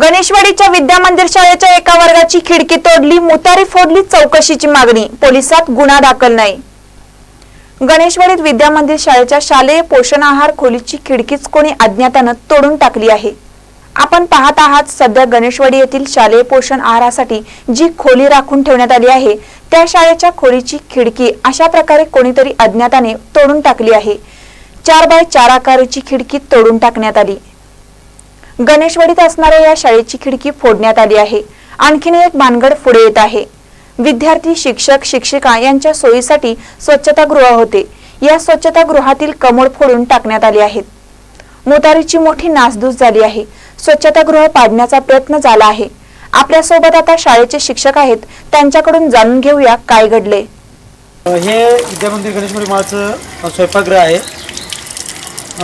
गणेशवाडीच्या विद्या मंदिर शाळेच्या एका वर्गाची खिडकी तोडली मुतारी फोडली चौकशीची मागणी पोलिसात गुन्हा दाखल नाही. गणेशवाडीत विद्या मंदिर शाळेच्या शालेय पोषण आहार खोलीची खिडकीच कोणी अज्ञातानं तोडून टाकली आहे. आपण पाहत आहात सध्या गणेशवाडी येथील शालेय पोषण आहारासाठी जी खोली राखून ठेवण्यात आली आहे त्या शाळेच्या खोलीची खिडकी अशा प्रकारे कोणीतरी अज्ञाताने तोडून टाकली आहे. चार बाय चार आकाराची खिडकी तोडून टाकण्यात आली. गणेशवाडीत असणाऱ्या या शाळेची खिडकी फोडण्यात आली आहे. आणखीन एक भानगड पुढे येत आहे. विद्यार्थी शिक्षक शिक्षिका यांच्या सोयीसाठी स्वच्छतागृह होते. या स्वच्छतागृहातील कमळ फोडून टाकण्यात आले आहेत. मोतारीची मोठी नासधूस झाली आहे. स्वच्छतागृह पाडण्याचा प्रयत्न झाला आहे. आपल्यासोबत आता शाळेचे शिक्षक आहेत. त्यांच्याकडून जाणून घेऊया काय घडले. हे विद्यामंदिर गणेशमुरी महाचं स्वयंपाकगृह आहे.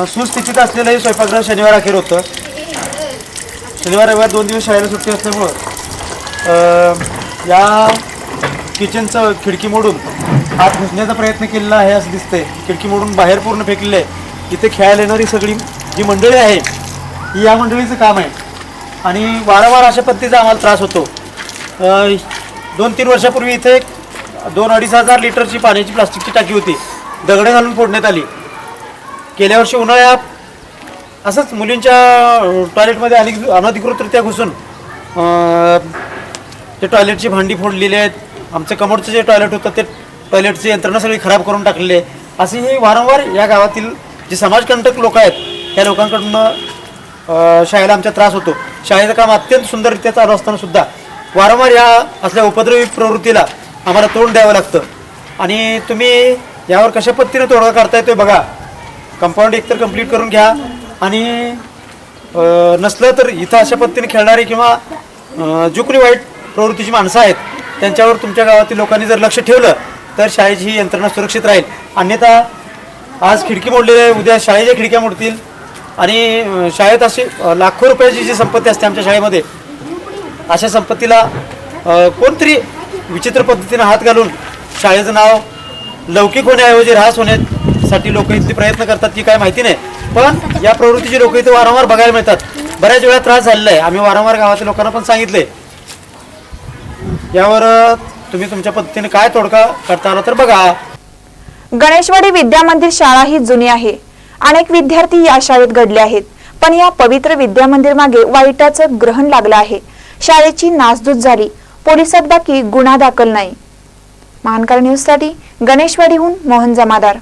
सुस्थितीत असलेलं हे स्वयंपाकगृह शनिवार अखेर होतं. शनिवार रविवार दोन दिवस शाळेला सुट्टी असल्यामुळं या किचनचं खिडकी मोडून आत घुसण्याचा प्रयत्न केलेला आहे असं दिसतंय. खिडकी मोडून बाहेर पूर्ण फेकलेलं आहे इथे खेळायला येणारी सगळी जी मंडळी आहे ही या मंडळीचं काम आहे. आणि वारंवार अशा पद्धतीचा आम्हाला त्रास होतो. दोन तीन वर्षापूर्वी इथे एक दोन अडीच हजार लिटरची पाण्याची प्लास्टिकची टाकी होती. दगडं घालून फोडण्यात आली. गेल्या वर्षी उन्हाळ्यात असंच मुलींच्या टॉयलेटमध्ये अनेक अनधिकृतरित्या घुसून ते टॉयलेटची भांडी फोडलेली आहेत. आमचं कमोडचं जे टॉयलेट होतं ते टॉयलेटची यंत्रणा सगळी खराब करून टाकलेली आहे. असे हे वारंवार या गावातील जे समाजकंटक लोक आहेत त्या लोकांकडून शाळेला आमचा त्रास होतो. शाळेचं काम अत्यंत सुंदररित्या चालू असतानासुद्धा वारंवार या असल्या उपद्रवी प्रवृत्तीला आम्हाला तोंड द्यावं लागतं. आणि तुम्ही यावर कशा पद्धतीने तोडगा काढता येतोय बघा. कंपाऊंड एकतर कंप्लीट करून घ्या. आणि नसलं तर इथं अशा पद्धतीने खेळणारी किंवा अ, कोणी वाईट प्रवृत्तीची माणसं आहेत त्यांच्यावर तुमच्या गावातील लोकांनी जर लक्ष ठेवलं तर शाळेची ही यंत्रणा सुरक्षित राहील. अन्यथा आज खिडकी मोडलेली आहे उद्या शाळेच्या खिडक्या मोडतील. आणि शाळेत अशी लाखो रुपयाची जी संपत्ती असते आमच्या शाळेमध्ये अशा संपत्तीला कोणतरी विचित्र पद्धतीने हात घालून शाळेचं नाव लौकिक होण्याऐवजी ऱ्हास होण्यासाठी लोक इथली प्रयत्न करतात की काय माहिती नाही. पण या प्रवृत्तीची लोक इथे वारंवार बघायला मिळतात. बऱ्याच वेळा त्रास झालेला आहे. आम्ही वारंवार गावातील लोकांना पण सांगितले यावर तुम्ही तुमच्या पद्धतीने काय तोडका करता आला तर बघा. गणेशवाडी विद्या मंदिर शाळा ही जुनी आहे. अनेक विद्यार्थी या शाळेत घडले आहेत. पण या पवित्र विद्या मंदिर मागे वाईटाचं ग्रहण लागलं आहे. शाळेची नासधूस झाली. पोलिसात बाकी गुन्हा दाखल नाही. महानकर न्यूजसाठी गणेशवाडीहून मोहन जमादार.